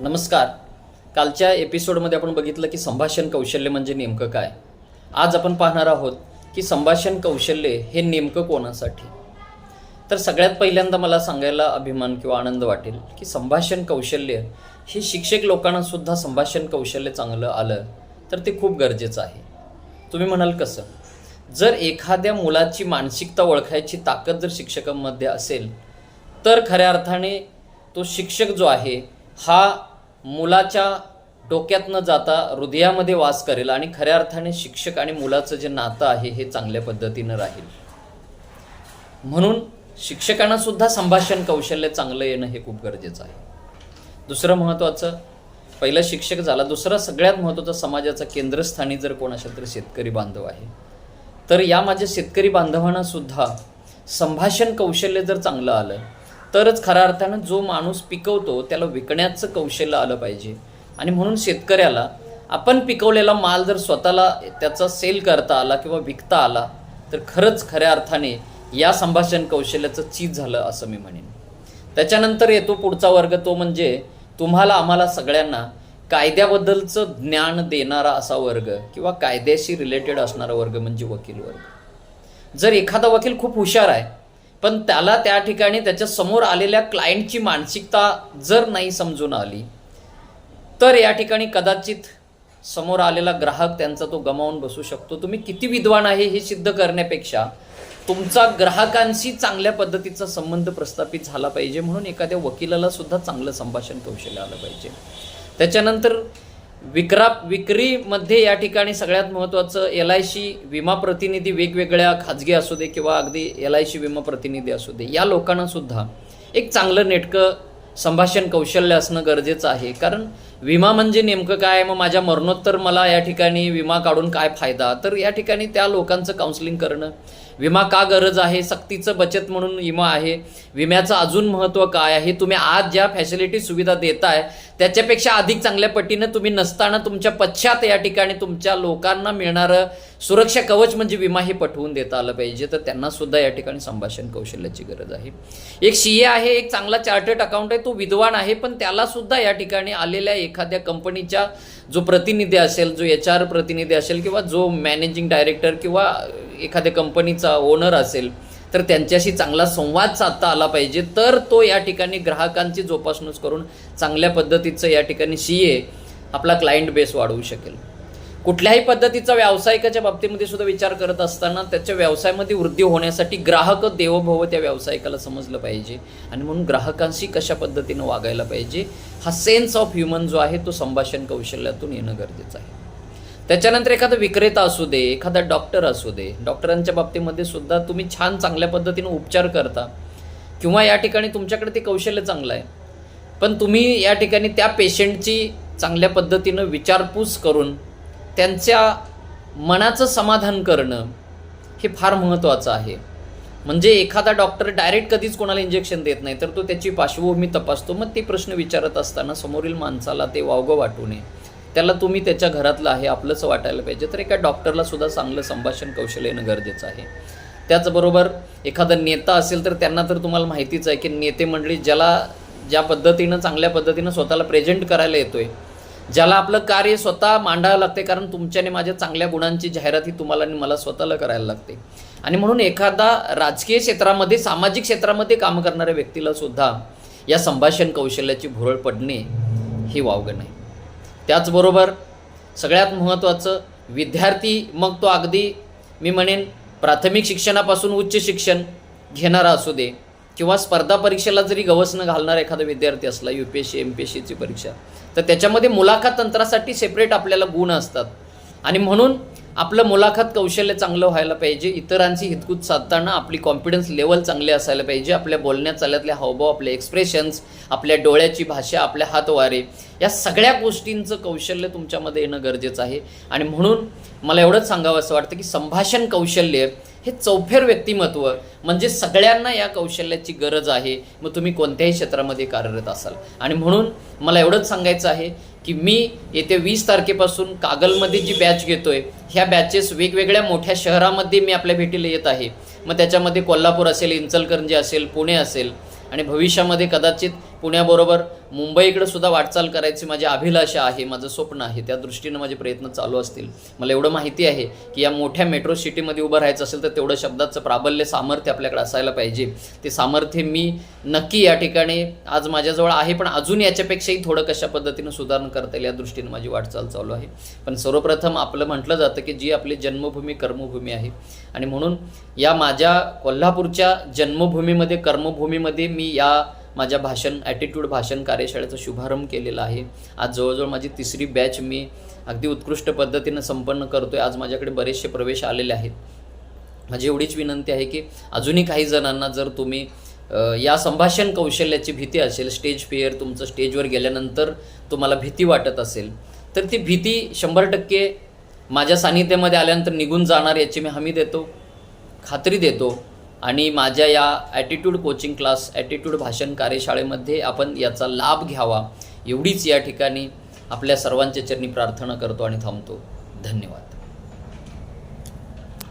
नमस्कार. कालच्या एपिसोडमध्ये आपण बघितलं की संभाषण कौशल्य म्हणजे नेमकं काय? आज आपण पाहणार आहोत की संभाषण कौशल्य हे नेमकं कोणासाठी? तर सगळ्यात पहिल्यांदा मला सांगायला अभिमान किंवा आनंद वाटेल की संभाषण कौशल्य हे शिक्षक लोकांना सुद्धा संभाषण कौशल्य चांगलं आलं तर ते खूप गरजेचं आहे. तुम्ही म्हणाल कसं? जर एखाद्या मुलाची मानसिकता ओळखायची ताकद जर शिक्षकांमध्ये असेल तर खऱ्या अर्थाने तो शिक्षक जो आहे हा मुलाच्या डोक्यात न जाता हृदयामध्ये वास करेल आणि खऱ्या अर्थाने शिक्षक आणि मुलाचं जे नातं आहे हे चांगल्या पद्धतीनं राहील. म्हणून शिक्षकांना सुद्धा संभाषण कौशल्य चांगलं येणं हे खूप गरजेचं आहे. दुसरं महत्त्वाचं पहिला शिक्षक झाला दुसरा सगळ्यात महत्त्वाचा समाजाचा केंद्रस्थानी जर कोण असेल तर शेतकरी बांधव आहे. तर या माझ्या शेतकरी बांधवांना सुद्धा संभाषण कौशल्य जर चांगलं आलं तरच खऱ्या अर्थानं जो माणूस पिकवतो त्याला विकण्याचं कौशल्य आलं पाहिजे. आणि म्हणून शेतकऱ्याला आपण पिकवलेला माल जर स्वतःला त्याचा सेल करता आला किंवा विकता आला तर खरंच खऱ्या अर्थाने या संभाषण कौशल्याचं चीज झालं असं मी म्हणेन. त्याच्यानंतर येतो पुढचा वर्ग तो म्हणजे तुम्हाला आम्हाला सगळ्यांना कायद्याबद्दलचं ज्ञान देणारा असा वर्ग किंवा कायद्याशी रिलेटेड असणारा वर्ग म्हणजे वकील वर्ग. जर एखादा वकील खूप हुशार आहे पण त्याला त्या ठिकाणी त्याच्यासमोर आलेल्या क्लायंटची मानसिकता जर नाही समजून आली तर या ठिकाणी कदाचित समोर आलेला ग्राहक त्यांचा तो गमावून बसू शकतो. तुम्ही किती विद्वान आहे हे सिद्ध करण्यापेक्षा तुमचा ग्राहकांशी चांगल्या पद्धतीचा संबंध प्रस्थापित झाला पाहिजे म्हणून एखाद्या वकिलाला सुद्धा चांगलं संभाषण कौशल्य आलं पाहिजे. त्याच्यानंतर विक्रा विक्रीमध्ये या ठिकाणी सगळ्यात महत्त्वाचं एल आय सी विमा प्रतिनिधी वेगवेगळ्या खाजगी असू दे किंवा अगदी एल आय सी विमा प्रतिनिधी असू दे या लोकांनासुद्धा एक चांगलं नेटकं संभाषण कौशल्य असणं गरजेचं आहे. कारण विमा म्हणजे नेमकं काय? मग माझ्या मरणोत्तर मला या ठिकाणी विमा काढून काय फायदा? तर या ठिकाणी त्या लोकांचं काउन्सिलिंग करणं. विमा का गरज आहे? सक्तीचं बचत म्हणून विमा आहे. विम्याचं अजून महत्त्व काय आहे? तुम्ही आज ज्या फॅसिलिटी सुविधा देताय त्याच्यापेक्षा अधिक चांगल्या पटीनं तुम्ही नसताना तुमच्या पश्चात या ठिकाणी तुमच्या लोकांना मिळणारं सुरक्षा कवच म्हणजे विमा हे पटवून देता आलं पाहिजे. तर त्यांना सुद्धा या ठिकाणी संभाषण कौशल्याची गरज आहे. एक सी ए आहे एक चांगला चार्टर्ड अकाउंट आहे तो विद्वान आहे पण त्याला सुद्धा या ठिकाणी आलेल्या एखाद्या कंपनीच्या जो प्रतिनिधी असेल जो एच आर प्रतिनिधी असेल किंवा जो मॅनेजिंग डायरेक्टर किंवा एखाद्या कंपनीचा ओनर असेल तर त्यांच्याशी चांगला संवाद साधता आला पाहिजे. तर तो या ठिकाणी ग्राहकांची जोपासणूक करून चांगल्या पद्धतीचं या ठिकाणी सी ए आपला क्लायंट बेस वाढवू शकेल. कुठल्याही पद्धतीचा व्यावसायिकाच्या बाबतीमध्ये सुद्धा विचार करत असताना त्याच्या व्यवसायामध्ये वृद्धी होण्यासाठी ग्राहक देवभव त्या व्यावसायिकाला समजलं पाहिजे. आणि म्हणून ग्राहकांशी कशा पद्धतीनं वागायला पाहिजे हा सेन्स ऑफ ह्युमन जो आहे तो संभाषण कौशल्यातून येणं गरजेचं आहे. त्याच्यानंतर एखादा विक्रेता असू दे एखादा डॉक्टर असू दे डॉक्टरांच्या बाबतीमध्ये सुद्धा तुम्ही छान चांगल्या पद्धतीनं उपचार करता. किंवा या ठिकाणी तुमच्याकडे ते कौशल्य चांगलं आहे. पण तुम्ही या ठिकाणी त्या पेशंटची चांगल्या पद्धतीनं विचारपूस करून त्यांच्या मनाचं समाधान करणं हे फार महत्त्वाचं आहे. म्हणजे एखादा डॉक्टर डायरेक्ट कधीच कोणाला इंजेक्शन देत नाही तर तो त्याची पार्श्वभूमी तपासतो मग ते प्रश्न विचारत असताना समोरील माणसाला ते वावगं वाटू नये. त्याला तुम्ही त्याच्या घरातलं आहे आपलंच वाटायला पाहिजे. तर एका डॉक्टरला सुद्धा चांगलं संभाषण कौशल्य येणं गरजेचं आहे. त्याचबरोबर एखादा नेता असेल तर त्यांना तर तुम्हाला माहितीच आहे की नेते मंडळी ज्याला ज्या पद्धतीनं चांगल्या पद्धतीनं स्वतःला प्रेझेंट करायला येतोय ज्याला आपलं कार्य स्वतः मांडावं लागते कारण तुमच्याने माझ्या चांगल्या गुणांची जाहिरात ही तुम्हाला आणि मला स्वतःला करायला लागते. आणि म्हणून एखादा राजकीय क्षेत्रामध्ये सामाजिक क्षेत्रामध्ये काम करणाऱ्या व्यक्तीला सुद्धा या संभाषण कौशल्याची भुरळ पडणे ही वावगं नाही. त्याचबरोबर सगळ्यात महत्त्वाचं विद्यार्थी मग तो अगदी मी म्हणेन प्राथमिक शिक्षणापासून उच्च शिक्षण घेणारा असू दे किंवा स्पर्धा परीक्षेला जरी गवसनं घालणारा एखादा विद्यार्थी असला U P S C M P S सीची परीक्षा तर त्याच्यामध्ये मुलाखत तंत्रासाठी सेपरेट आपल्याला गुण असतात. आणि म्हणून आपलं मुलाखत कौशल्य चांगलं व्हायला पाहिजे इतरांची हितकूत साधताना आपली कॉन्फिडन्स लेवल चांगले असायला पाहिजे आपल्या बोलण्यात चालण्यातले हावभाव आपले एक्सप्रेशन्स आपल्या डोळ्याची भाषा आपल्या हातवारे या सगळ्या गोष्टींचं कौशल्य तुमच्यामध्ये येणं गरजेचं आहे. आणि म्हणून मला एवढंच सांगावं असं वाटतं की संभाषण कौशल्य हे चौफेर व्यक्तिमत्व म्हणजे सगळ्यांना या कौशल्याची गरज आहे. मग तुम्ही कोणत्याही क्षेत्रामध्ये कार्यरत असाल. आणि म्हणून मला एवढंच सांगायचं आहे की मी येत्या वीस तारखेपासून कागलमध्ये जी बॅच घेतोय ह्या बॅचेस वेगवेगळ्या मोठ्या शहरामध्ये मी आपल्या भेटीला येत आहे. मग त्याच्यामध्ये कोल्हापूर असेल इंचलकरंजी असेल पुणे असेल आणि भविष्यामध्ये कदाचित पुण्याबरोबर मुंबईकडे सुद्धा वाटचाल करायची माझी अभिलाषा आहे माझं स्वप्न आहे. त्या दृष्टीनं माझे प्रयत्न चालू असतील. मला एवढं माहिती आहे की या मोठ्या मेट्रो सिटीमध्ये उभं राहायचं असेल तर तेवढं शब्दाचं प्राबल्य सामर्थ्य आपल्याकडे असायला पाहिजे. ते सामर्थ्य मी नक्की या ठिकाणी आज माझ्याजवळ आहे पण अजून याच्यापेक्षाही थोडं कशा पद्धतीनं सुधारणा करता येईल या दृष्टीनं माझी वाटचाल चालू आहे. पण सर्वप्रथम आपलं म्हटलं जातं की जी आपली जन्मभूमी कर्मभूमी आहे. आणि म्हणून या माझ्या कोल्हापूरच्या जन्मभूमीमध्ये कर्मभूमीमध्ये मी या माझ्या भाषण ॲटिट्यूड भाषण कार्यशाळेचा शुभारंभ केलेला आहे. आज जवळजवळ माझी तिसरी बॅच मी अगदी उत्कृष्ट पद्धतीनं संपन्न करतोय. आज माझ्याकडे बरेचसे प्रवेश आलेले आहेत. माझी एवढीच विनंती आहे की अजूनही काही जणांना जर तुम्ही या संभाषण कौशल्याची भीती असेल स्टेज फिअर तुमचं स्टेजवर गेल्यानंतर तुम्हाला भीती वाटत असेल तर ती भीती शंभर टक्के माझ्या सानिध्यामध्ये आल्यानंतर निघून जाणार याची मी हमी देतो खात्री देतो. आणि माझ्या या ॲटिट्यूड कोचिंग क्लास ॲटिट्यूड भाषण कार्यशाळेमध्ये आपण याचा लाभ घ्यावा एवढीच या ठिकाणी आपल्या सर्वांच्या चरणी प्रार्थना करतो आणि थांबतो. धन्यवाद.